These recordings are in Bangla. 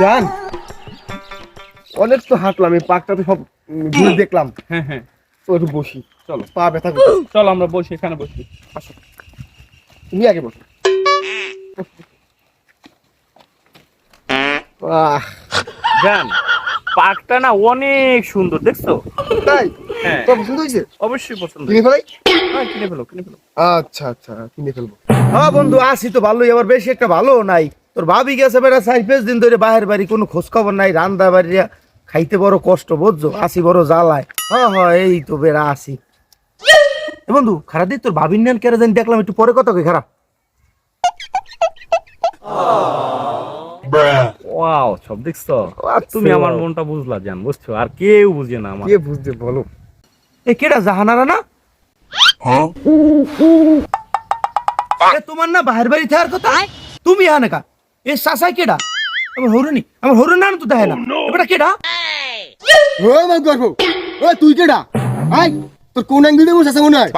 জান অনেক তো হাঁটলাম এই পার্কটা তো সব ঘুরে দেখলাম। হ্যাঁ হ্যাঁ। তো একটু বসি। চলো। পা ব্যথা করছে চলো আমরা বসি এখানে বসি। তুমি আগে বসো। জান পার্কটা না অনেক সুন্দর দেখছ? তাই? হ্যাঁ। তো পছন্দ হয়েছে? অবশ্যই পছন্দ। কিনে ফেলাই? হ্যাঁ কিনে ফেলো কিনে ফেলো। আচ্ছা আচ্ছা কিনে ফেলব। হ্যাঁ বন্ধু আসি তো ভালোই আবার বেশি একটা ভালো নাই। তোর ভাবি গেছে বেটা চার পাঁচ দিন ধরে বাহের বাড়ি কোনো খোঁজ খবর নাই রান্দা বাড়িয়া খাইতে বড় কষ্ট বুঝছ? আসি বড় জ্বালায়। হ্যাঁ হ্যাঁ এই তো বেড়া আসি। বন্ধু খারাপ দিন তোর ভাবির নেন কেন জানি দেখলাম একটু পরে কত খারাপ। ওয়াও সব দেখছ? আচ্ছা। তুমি আমার মনটা বুঝলা জান বুঝছ? আর কেউ বুঝে না আমার কে বুঝতে বলো। এ কেডা জাহানারা না? তোমার না বাহির বাড়ি থাকার কথা? তুমি আনে কা এ সাসাই কেডা? আমার হরুনি আমার হরুন না। তো দেখে না এবারে কেডা? ও মাই গড ও তুই কেডা? আই তোর কোন অ্যাঙ্গেলে মনে হয়?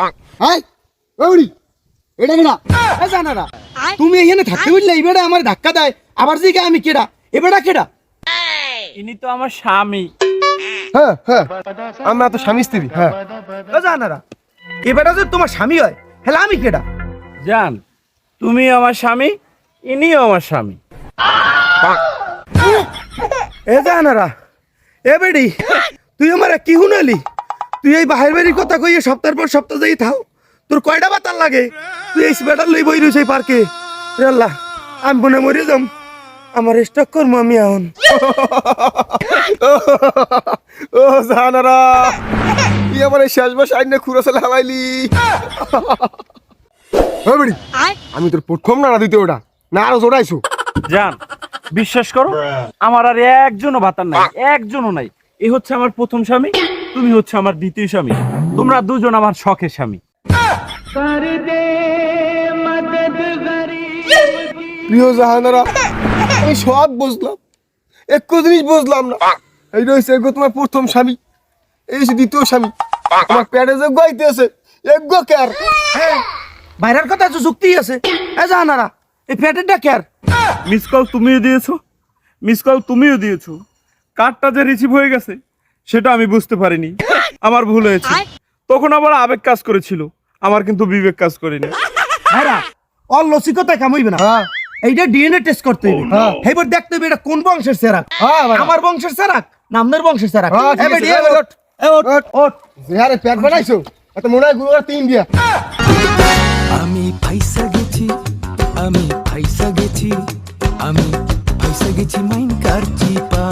আই ওড়ি এটা কেডা? এ জাহানারা তুমি এখানে থাকতে বুঝলে এবারে আমার ধাক্কা দেয়। আবার জিগা আমি কেডা? এবারে কেডা? ইনি তো আমার স্বামী। হ্যাঁ হ্যাঁ আমরা তো স্বামী স্ত্রী। হ্যাঁ ও জাহানারা এবারে যে তোমার স্বামী হয় হেলা আমি কেডা? জান তুমি আমার স্বামী? ইনিও আমার স্বামী। এ জাহানারা এ বেডি তুই আমার কি হুনালি তুই এই বাহির বাড়ির কথা কইয়ে সপ্তাহের পর সপ্তাহ যাই থাও তোর কয়টা বাতার লাগে? তুই এই বেটার লই বই রইছ এই পার্কে। আল্লাহ আমি মনে মরে যাম। আমার স্টক করব আমি এখন। ও জানারা তুই আমার এই শেষ মাস আইনে খুঁড়ো চলে হালাইলি বেড়ি আমি তোর প্রথম না দিতে ওটা। না আরও জোড়াইছো জান বিশ্বাস করো আমার আর একজনও ভাতার নাই একজনও নাই। এ হচ্ছে আমার প্রথম স্বামী তুমি হচ্ছে আমার দ্বিতীয় স্বামী। তোমরা দুজন আমার শখের স্বামী। প্রিয় জাহানারা আমি সব বুঝলাম একটু জিনিস বুঝলাম না। এই রয়েছে এগো তোমার প্রথম স্বামী এই দ্বিতীয় স্বামী। তোমার প্যাডে যে গাইতে আছে এগো ক্যার হ্যাঁ বাইরের কথা তো যুক্তি আছে। এ জাহানারা এই ফ্যাটেরটা ক্যার মিস কল তুমিও দিয়েছ। মিস কল তুমিও দিয়েছ। কার্ডটা যে রিসিভ হয়ে গেছে সেটা আমি বুঝতে পারিনি। আমার ভুল হয়েছে। তখন আমার আবেগ কাজ করেছিল। আমার কিন্তু বিবেক কাজ করেনি। ভাইরা অল লসিকতায় কামইবে না। হ্যাঁ। এইটা ডিএনএ টেস্ট করতে হবে হ্যাঁ। এবার দেখতে হবে এটা কোন বংশের সেরাক হ্যাঁ আমার বংশের সেরাক না আপনার বংশের সেরাক হ্যাঁ, এবার বানাইছো এত মনে হয় তিন দিয়া। আমি আমি ফাইসা গেছি আমি ফাইসা গেছি মাইন কার চিপা